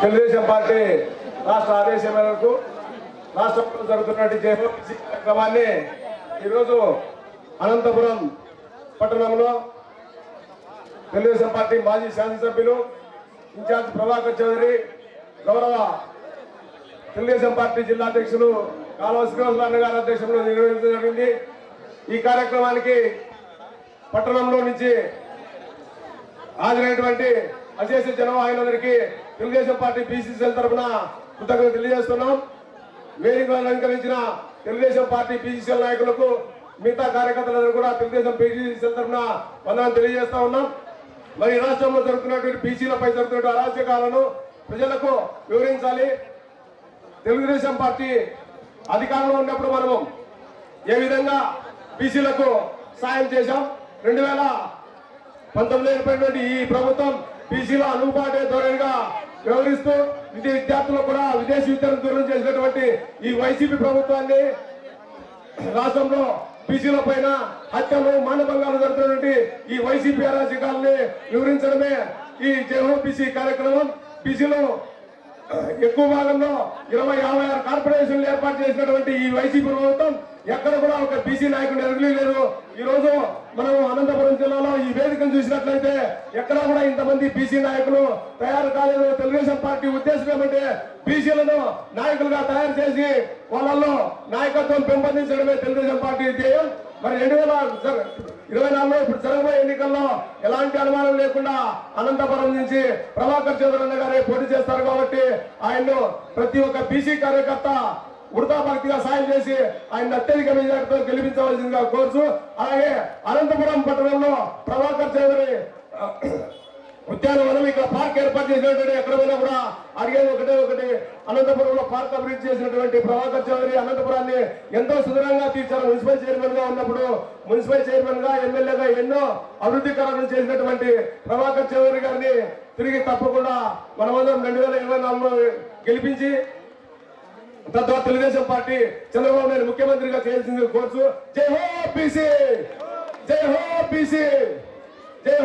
Telugu Desam party రాష్ట్ర ఆదేశం మేరకు రాష్ట్రంలో జరుగుతున్నటువంటి జయహోసీ కార్యక్రమాన్ని ఈరోజు అనంతపురం పట్టణంలో తెలుగుదేశం పార్టీ మాజీ శాసనసభ్యులు ఇన్ఛార్జ్ ప్రభాకర్ చౌదరి గౌరవ తెలుగుదేశం పార్టీ జిల్లా అధ్యక్షులు కాలువ శ్రీనివాసరావు గారి అధ్యక్షంలో నిర్వహించడం జరిగింది. ఈ కార్యక్రమానికి పట్టణంలో నుంచి హాజరైనటువంటి అశేష జనవాహినందరికీ తెలుగుదేశం పార్టీ బీసీసీఎల్ తరఫున కృతజ్ఞతలు తెలియజేస్తున్నాం. వేదిక అలంకరించిన తెలుగుదేశం పార్టీ బీసీసీఎల్ నాయకులకు మిగతా కార్యకర్తలందరూ కూడా తెలుగుదేశం బీసీసీఎల్ తరఫున వందనం తెలియజేస్తా ఉన్నాం. మరి రాష్ట్రంలో జరుగుతున్నటువంటి బీసీలపై జరుగుతున్న అరాచకాలను ప్రజలకు వివరించాలి. తెలుగుదేశం పార్టీ అధికారంలో ఉన్నప్పుడు మనము ఏ విధంగా బీసీలకు సాయం చేశాం? రెండు వేల పంతొమ్మిది ఈ ప్రభుత్వం బీసీల అనుబాటే ధోరణిగా వ్యవహరిస్తూ విద్య విద్యార్థులకు కూడా విదేశీ విద్యను దూరం చేసినటువంటి ఈ వైసీపీ ప్రభుత్వాన్ని రాష్ట్రంలో బీసీల పైన హత్యలు మానభంగాలు జరుగుతున్నటువంటి ఈ వైసీపీ అరాచకాలని వివరించడమే ఈ జయహో బీసీ కార్యక్రమం. బీసీలో ఎక్కువ భాగంలో ఇరవై యాభై ఆరు కార్పొరేషన్లు ఏర్పాటు చేసినటువంటి ఈ వైసీపీ ప్రభుత్వం ఎక్కడ కూడా ఒక బీసీ నాయకుడు ఎరగలేదు ఈ రోజు మనం అనంతపురం జిల్లాలో ఈ వేదికను చూసినట్లయితే ఎక్కడ కూడా ఇంతమంది బీసీ నాయకులు తయారు కాలేదు. తెలుగుదేశం పార్టీ ఉద్దేశం ఏమంటే బీసీలను నాయకులుగా తయారు చేసి వాళ్ళల్లో నాయకత్వం పెంపొందించడమే తెలుగుదేశం పార్టీ ధ్యేయం. మరి రెండు వేల ఇరవై నాలుగులో ఇప్పుడు జరగబోయే ఎన్నికల్లో ఎలాంటి అనుమానం లేకుండా అనంతపురం నుంచి ప్రభాకర్ చౌదరన్న గారే పోటీ చేస్తారు కాబట్టి ఆయన్ను ప్రతి ఒక్క బీసీ కార్యకర్త ఉడతా భక్తిగా సాయం చేసి ఆయన అత్యధిక మెజార్టీతో గెలిపించవలసిందిగా కోరుచు అలాగే అనంతపురం పట్టణంలో ప్రభాకర్ చౌదరి ఉద్యానవనం ఇక్కడ పార్క్ ఏర్పాటు చేసినటువంటి ఎక్కడ పోయినా కూడా అడిగేది ఒకటే ఒకటి. అనంతపురంలో పార్క్ అభివృద్ధి చేసినటువంటి ప్రభాకర్ చౌదరి అనంతపురాన్ని ఎంతో సుదూరంగా తీర్చారు మున్సిపల్ చైర్మన్గా ఉన్నప్పుడు మున్సిపల్ చైర్మన్గా ఎమ్మెల్యేగా ఎన్నో అభివృద్ధి కార్యక్రమాలు చేసినటువంటి ప్రభాకర్ చౌదరి గారిని తిరిగి తప్పకుండా మనమందరం రెండు వేల ఇరవై నాలుగులో గెలిపించి తద్వారా తెలుగుదేశం పార్టీ చంద్రబాబు నాయుడు ముఖ్యమంత్రిగా చేయాల్సింది కోర్సు జై హో బీసీ జై హో బీసీ జై హో